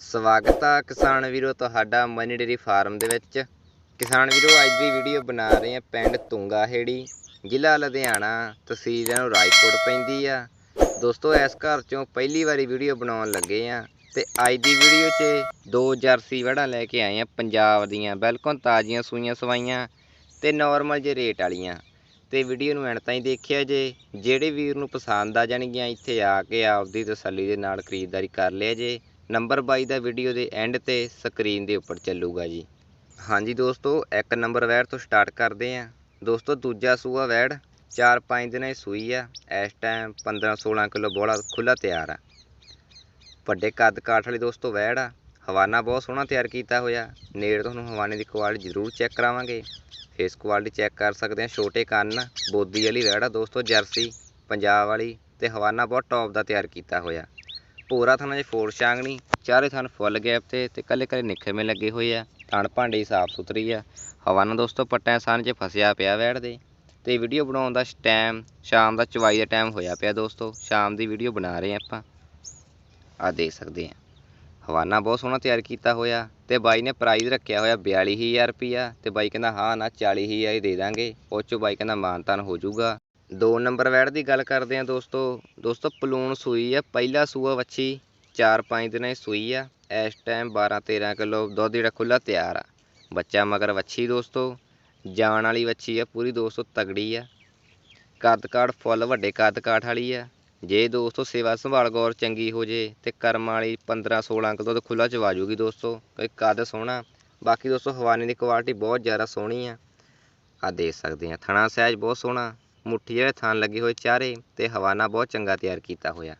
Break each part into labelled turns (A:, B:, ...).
A: ਸਵਾਗਤ ਆ ਕਿਸਾਨ ਵੀਰੋ ਤੁਹਾਡਾ ਮਨੀ ਡੇਰੀ ਫਾਰਮ ਦੇ ਵਿੱਚ। ਕਿਸਾਨ ਵੀਰੋ, ਅੱਜ ਦੀ ਵੀਡੀਓ ਬਣਾ ਰਹੇ ਆ ਪਿੰਡ ਤੁੰਗਾ ਹੇੜੀ ਜ਼ਿਲ੍ਹਾ ਲੁਧਿਆਣਾ, ਤਹਿਸੀਲ ਨੂੰ ਰਾਏਕੋਟ ਪੈਂਦੀ ਆ। ਦੋਸਤੋ, ਇਸ ਘਰ ਚੋਂ ਪਹਿਲੀ ਵਾਰੀ ਵੀਡੀਓ ਬਣਾਉਣ ਲੱਗੇ ਆ ਤੇ ਅੱਜ ਦੀ ਵੀਡੀਓ 'ਚ ਦੋ ਜਰਸੀ ਵੜਾਂ ਲੈ ਕੇ ਆਏ ਆ ਪੰਜਾਬ ਦੀਆਂ। ਬਿਲਕੁਲ ਤਾਜ਼ੀਆਂ ਸੂਈਆਂ ਸਵਾਈਆਂ ਤੇ ਨਾਰਮਲ ਜੇ ਰੇਟ ਵਾਲੀਆਂ। ਤੇ ਵੀਡੀਓ ਨੂੰ ਐਂਡ ਤਾਈਂ ਦੇਖਿਆ ਜੇ, ਜਿਹੜੇ ਵੀਰ ਨੂੰ ਪਸੰਦ ਆ ਜਾਣਗੀਆਂ, ਇੱਥੇ ਆ ਕੇ ਆਪਦੀ ਤਸੱਲੀ ਦੇ ਨਾਲ ਖਰੀਦਦਾਰੀ ਕਰ ਲਿਆ ਜੇ। ਨੰਬਰ 22 ਦਾ ਵੀਡੀਓ ਦੇ ਐਂਡ ਤੇ ਸਕਰੀਨ ਦੇ ਉੱਪਰ ਚੱਲੂਗਾ ਜੀ। ਹਾਂਜੀ ਦੋਸਤੋ, ਇੱਕ ਨੰਬਰ ਵੈੜ ਤੋਂ ਸਟਾਰਟ ਕਰਦੇ ਆਂ। ਦੋਸਤੋ, ਦੂਜਾ ਸੂਆ ਵੈੜ 4-5 ਦਿਨਾਂ ਦੀ ਸੂਈ ਆ। ਇਸ ਟਾਈਮ 15-16 ਕਿਲੋ ਬੋਲਾ ਖੁੱਲਾ ਤਿਆਰ ਆ। ਵੱਡੇ ਕੱਦ ਕਾਠ ਵਾਲੀ ਦੋਸਤੋ ਵੈੜ ਆ। ਹਵਾਨਾ ਬਹੁਤ ਸੋਹਣਾ ਤਿਆਰ ਕੀਤਾ ਹੋਇਆ। ਨੇੜ ਤੁਹਾਨੂੰ ਹਵਾਨੇ ਦੀ ਕੁਆਲਿਟੀ ਜ਼ਰੂਰ ਚੈੱਕ ਕਰਾਵਾਂਗੇ। ਫੇਸ ਕੁਆਲਿਟੀ ਚੈੱਕ ਕਰ ਸਕਦੇ ਆ। ਛੋਟੇ ਕੰਨ, ਬੋਦੀ ਵਾਲੀ ਵੈੜ ਆ ਦੋਸਤੋ, ਜਰਸੀ, ਪੰਜਾਬ ਵਾਲੀ ਤੇ ਹਵਾਨਾ ਬਹੁਤ ਟੌਪ ਦਾ ਤਿਆਰ ਕੀਤਾ ਹੋਇਆ। ਪੂਰਾ ਥਾਣਾ ਜੇ ਫੋਰ ਛਾਂਗਣੀ, ਚਾਰੇ ਥਣ ਫੁੱਲ ਗੈਪ ਤੇ ਤੇ ਕੱਲੇ ਕੱਲੇ ਨਿਖਰਵੇਂ ਲੱਗੇ ਹੋਏ ਆ। ਤਣ ਭਾਂਡੇ ਸਾਫ਼ ਸੁਥਰੀ ਆ। ਹਵਾਨਾ ਦੋਸਤੋ ਪੱਟਿਆਂ ਸਾਨ 'ਚ ਫਸਿਆ ਪਿਆ ਵੈੜ ਦੇ। ਤੇ ਵੀਡੀਓ ਬਣਾਉਣ ਦਾ ਟਾਈਮ, ਸ਼ਾਮ ਦਾ ਚਵਾਈ ਦਾ ਟਾਈਮ ਹੋਇਆ ਪਿਆ ਦੋਸਤੋ। ਸ਼ਾਮ ਦੀ ਵੀਡੀਓ ਬਣਾ ਰਹੇ ਆਪਾਂ। ਆ ਦੇਖ ਸਕਦੇ ਆ ਹਵਾਨਾ ਬਹੁਤ ਸੋਹਣਾ ਤਿਆਰ ਕੀਤਾ ਹੋਇਆ। ਤੇ ਬਾਈ ਨੇ ਪ੍ਰਾਈਜ਼ ਰੱਖਿਆ ਹੋਇਆ 42000 ਰੁਪਿਆ ਤੇ ਬਾਈ ਕਹਿੰਦਾ, ਹਾਂ ਨਾ 40000 ਹੀ ਦੇ ਦਾਂਗੇ। ਉਹ 'ਚੋਂ ਬਾਈ ਕਹਿੰਦਾ, ਮਾਨਤਾਨ ਹੋ ਜਾਊਗਾ। ਦੋ ਨੰਬਰ ਵੈੜ ਦੀ ਗੱਲ ਕਰਦੇ ਹਾਂ ਦੋਸਤੋ। ਦੋਸਤੋ, ਪਲੂਣ ਸੂਈ ਆ, ਪਹਿਲਾ ਸੂਆ ਵੱਛੀ 4-5 ਦਿਨਾਂ ਦੀ ਸੂਈ ਆ। ਇਸ ਟਾਈਮ 12-13 ਕਿਲੋ ਦੁੱਧ ਜਿਹੜਾ ਖੁੱਲਾ ਤਿਆਰ ਆ। ਬੱਚਾ ਮਗਰ ਵੱਛੀ ਦੋਸਤੋ, ਜਾਣ ਵਾਲੀ ਵੱਛੀ ਆ, ਪੂਰੀ ਦੋਸਤੋ ਤਗੜੀ ਆ। ਕੱਦ ਕਾਠ ਫੁੱਲ, ਵੱਡੇ ਕੱਦ ਕਾਠ ਵਾਲੀ ਆ। ਜੇ ਦੋਸਤੋ ਸੇਵਾ ਸੰਭਾਲ ਗੌਰ ਚੰਗੀ ਹੋ ਜੇ ਤੇ ਕਰਮ ਵਾਲੀ 15-16 ਕਿਲੋ ਦੁੱਧ ਖੁੱਲਾ ਚਵਾ ਜੂਗੀ ਦੋਸਤੋ। ਕੋਈ ਕੱਦ ਸੋਹਣਾ, ਬਾਕੀ ਦੋਸਤੋ ਹਵਾਨੀ ਦੀ ਕੁਆਲਿਟੀ ਬਹੁਤ ਜ਼ਿਆਦਾ ਸੋਹਣੀ ਆ। ਆ ਦੇਖ ਸਕਦੇ ਆ ਥਣਾ ਸਹਿਜ ਬਹੁਤ ਸੋਹਣਾ। ਮੁੱਠੀ ਵਾਲੇ ਥਾਨ ਲੱਗੇ ਹੋਏ ਚਾਰੇ ਤੇ ਹਵਾਨਾ ਬਹੁਤ ਚੰਗਾ ਤਿਆਰ ਕੀਤਾ ਹੋਇਆ।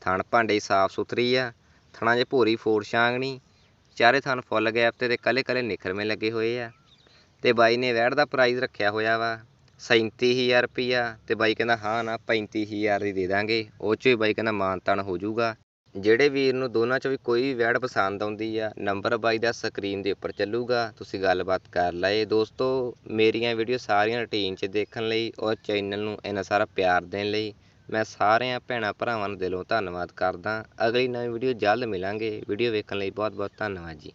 A: ਥਣ ਭਾਂਡੇ ਸਾਫ਼ ਸੁਥਰੀ ਆ ਥਣਾ 'ਚ ਭੂਰੀ ਫੋਰ ਛਾਂਗਣੀ, ਚਾਰੇ ਥਣ ਫੁੱਲ ਗੈਪ ਤੇ ਤੇ ਕੱਲੇ ਕੱਲੇ ਨਿਖਰਵੇਂ ਲੱਗੇ ਹੋਏ ਆ। ਤੇ ਬਾਈ ਨੇ ਵੈੜ ਦਾ ਪ੍ਰਾਈਜ਼ ਰੱਖਿਆ ਹੋਇਆ ਵਾ 37000 ਰੁਪਿਆ ਤੇ ਬਾਈ ਕਹਿੰਦਾ, ਹਾਂ ਨਾ 35000 ਦੀ ਦੇ ਦਾਂਗੇ। ਉਹ ਚ ਵੀ ਬਾਈ ਕਹਿੰਦਾ, ਮਾਨਤਾਨ ਹੋ ਜਾਊਗਾ। ਜਿਹੜੇ ਵੀਰ ਨੂੰ ਦੋਨਾਂ 'ਚੋਂ ਵੀ ਕੋਈ ਵੀ ਵੈੜ ਪਸੰਦ ਆਉਂਦੀ ਆ ਨੰਬਰ ਬਾਈ ਦਾ ਸਕਰੀਨ ਦੇ ਉੱਪਰ ਚੱਲੂਗਾ। ਤੁਸੀਂ ਗੱਲਬਾਤ ਕਰ ਲਏ। ਦੋਸਤੋ, ਮੇਰੀਆਂ ਵੀਡੀਓ ਸਾਰੀਆਂ ਰੁਟੀਨ 'ਚ ਦੇਖਣ ਲਈ ਔਰ ਚੈਨਲ ਨੂੰ ਇੰਨਾ ਸਾਰਾ ਪਿਆਰ ਦੇਣ ਲਈ ਮੈਂ ਸਾਰਿਆਂ ਭੈਣਾਂ ਭਰਾਵਾਂ ਨੂੰ ਦਿਲੋਂ ਧੰਨਵਾਦ ਕਰਦਾ। ਅਗਲੀ ਨਵੀਂ ਵੀਡੀਓ ਜਲਦ ਮਿਲਾਂਗੇ। ਵੀਡੀਓ ਵੇਖਣ ਲਈ ਬਹੁਤ ਬਹੁਤ ਧੰਨਵਾਦ ਜੀ।